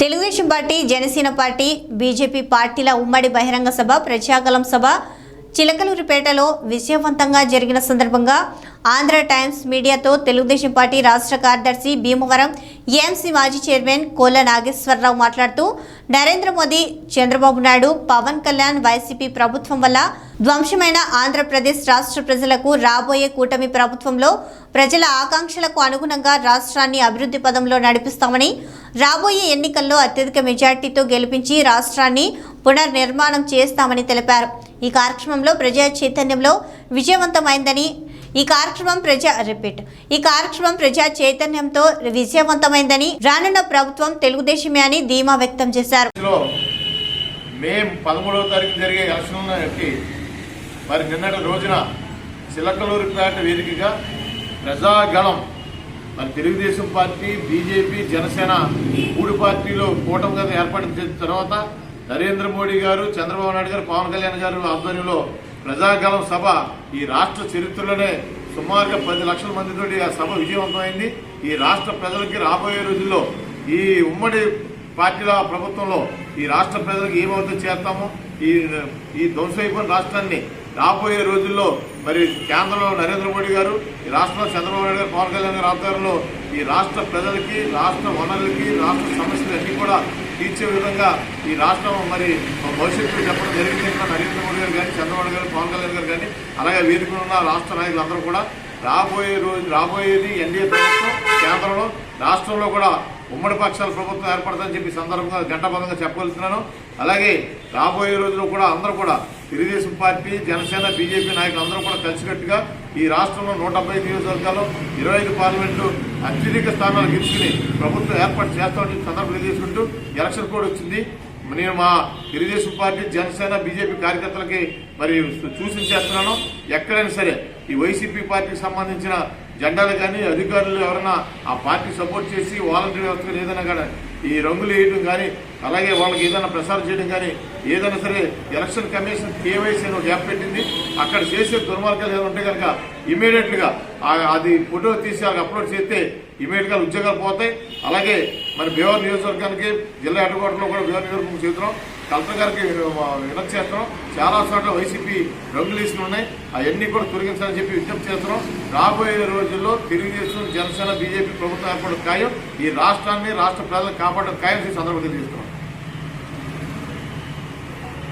Telugu Desam party Janasena party BJP పార్టీల ఉమ్మడి బహిరంగ సభ ప్రజాకలం సభ చిలకలూరిపేటలో విజయవంతంగా జరిగిన సందర్భంగా ఆంధ్ర టైమ్స్ మీడియాతో తెలుగుదేశం పార్టీ రాష్ట్ర కార్యదర్శి భీమవరం ఏఎంసీ మాజీ చైర్మన్ కోల నాగేశ్వరరావు మాట్లాడుతూ నరేంద్ర మోదీ చంద్రబాబు నాయుడు పవన్ కళ్యాణ్ వైసీపీ ప్రభుత్వం వల్ల ధ్వంసమైన ఆంధ్రప్రదేశ్ రాష్ట్ర ప్రజలకు రాబోయే కూటమి ప్రభుత్వంలో ప్రజల ఆకాంక్షలకు అనుగుణంగా రాష్ట్రాన్ని అభివృద్ధి పదంలో నడిపిస్తామని రాబోయే ఎన్నికల్లో అత్యధిక మెజార్టీతో గెలిపించి రాష్ట్రాన్ని పునర్నిర్మాణం చేస్తామని తెలిపారు. ఈ కార్యక్రమంలో ప్రజా చైతన్యంలో విజయవంతమైందని ఈ కార్యక్రమం ప్రజా రిపీట్ ఈ కార్యక్రమం ప్రజా చైతన్యంతో విజయవంతమైందని రానున్న ప్రభుత్వం తెలుగుదేశమే అని ధీమా వ్యక్తం చేశారు. మే పదమూడవ తారీఖు జరిగే ఎలక్షన్లకి మరి నిన్నటి రోజున చిలకలూరిపేట వేదికగా ప్రజాగణం మరి తెలుగుదేశం పార్టీ బీజేపీ జనసేన మూడు పార్టీలు కూటమిగా ఏర్పడిన తర్వాత నరేంద్ర మోడీ గారు చంద్రబాబు నాయుడు గారు పవన్ కళ్యాణ్ గారు ఆధ్వర్యంలో ప్రజాగణం సభ ఈ రాష్ట్ర చరిత్రలోనే సుమారుగా పది లక్షల మందితోటి ఆ సభ విజయవంతమైంది. ఈ రాష్ట్ర ప్రజలకి రాబోయే రోజుల్లో ఈ ఉమ్మడి పార్టీల ప్రభుత్వంలో ఈ రాష్ట్ర ప్రజలకు ఏమవుతుందో చేస్తామో ఈ ఈ ధ్వంసైపోయిన రాష్ట్రాన్ని రాబోయే రోజుల్లో మరి కేంద్రంలో నరేంద్ర మోడీ గారు ఈ రాష్ట్రంలో చంద్రబాబు నాయుడు గారు పవన్ కళ్యాణ్ గారు ఆధ్వర్యంలో ఈ రాష్ట్ర ప్రజలకి రాష్ట్ర వనరులకి రాష్ట్ర సమస్యలన్నీ కూడా తీర్చే విధంగా ఈ రాష్ట్రం మరి భవిష్యత్తు చెప్పడం జరిగింది. నరేంద్ర మోడీ గారు కానీ చంద్రబాబు గారు పవన్ కళ్యాణ్ గారు కానీ అలాగే వేదికలో ఉన్న రాష్ట్ర నాయకులందరూ కూడా రాబోయే రోజు రాబోయేది ఎన్డీఏ ప్రభుత్వం కేంద్రంలో రాష్ట్రంలో కూడా ఉమ్మడి పక్షాల ప్రభుత్వం ఏర్పడదని చెప్పి సందర్భంగా గంటబద్ధంగా చెప్పగలుగుతున్నాను. అలాగే రాబోయే రోజుల్లో కూడా అందరూ కూడా తెలుగుదేశం పార్టీ జనసేన బీజేపీ నాయకులు అందరూ కూడా కలిసికట్టుగా ఈ రాష్ట్రంలో నూట డెబ్బై నియోజకవర్గాలు ఇరవై ఐదు పార్లమెంటు అత్యధిక స్థానాలు గెలుచుకుని ప్రభుత్వం ఏర్పాటు చేస్తామని చెప్పి సందర్భం తెలియజేసుకుంటూ ఎలక్షన్ కోడ్ వచ్చింది. నేను మా తెలుగుదేశం పార్టీ జనసేన బీజేపీ కార్యకర్తలకి మరి సూచన చేస్తున్నాను ఎక్కడైనా సరే ఈ వైసీపీ పార్టీకి సంబంధించిన జెండాలు కానీ అధికారులు ఎవరైనా ఆ పార్టీ సపోర్ట్ చేసి వాలంటీర్ వ్యవస్థలు ఏదైనా కానీ ఈ రంగులు వేయడం కానీ అలాగే వాళ్ళకి ఏదైనా ప్రసారం చేయడం కానీ ఏదైనా సరే ఎలక్షన్ కమిషన్ కేవైసీ అని ఒక యాప్ పెట్టింది. అక్కడ చేసే దుర్మార్గాలు ఏమైనా ఉంటే కనుక ఇమీడియట్గా అది ఫోటో తీసి వాళ్ళకి అప్లోడ్ చేస్తే ఇమీడియట్గా ఉద్యోగాలు పోతాయి. అలాగే మరి భీవర్ నియోజకవర్గానికి జిల్లా హెడ్క్వార్టర్లో కూడా భీవర్ నియోజకవర్గం చేస్తున్నాం. కలెక్టర్ గారికి వినతి చేస్తున్నాం. చాలా చోట్ల వైసీపీ రంగులేసులు ఉన్నాయి. అవన్నీ కూడా తొలగించాలని చెప్పి విజ్ఞప్తి చేస్తున్నాం. రాబోయే రోజుల్లో తెలుగుదేశం జనసేన బీజేపీ ప్రభుత్వం ఏర్పడడం ఖాయం. ఈ రాష్ట్రాన్ని రాష్ట్ర ప్రజలను కాపాడడం ఖాయం సందర్భంగా తెలియజేస్తున్నాం.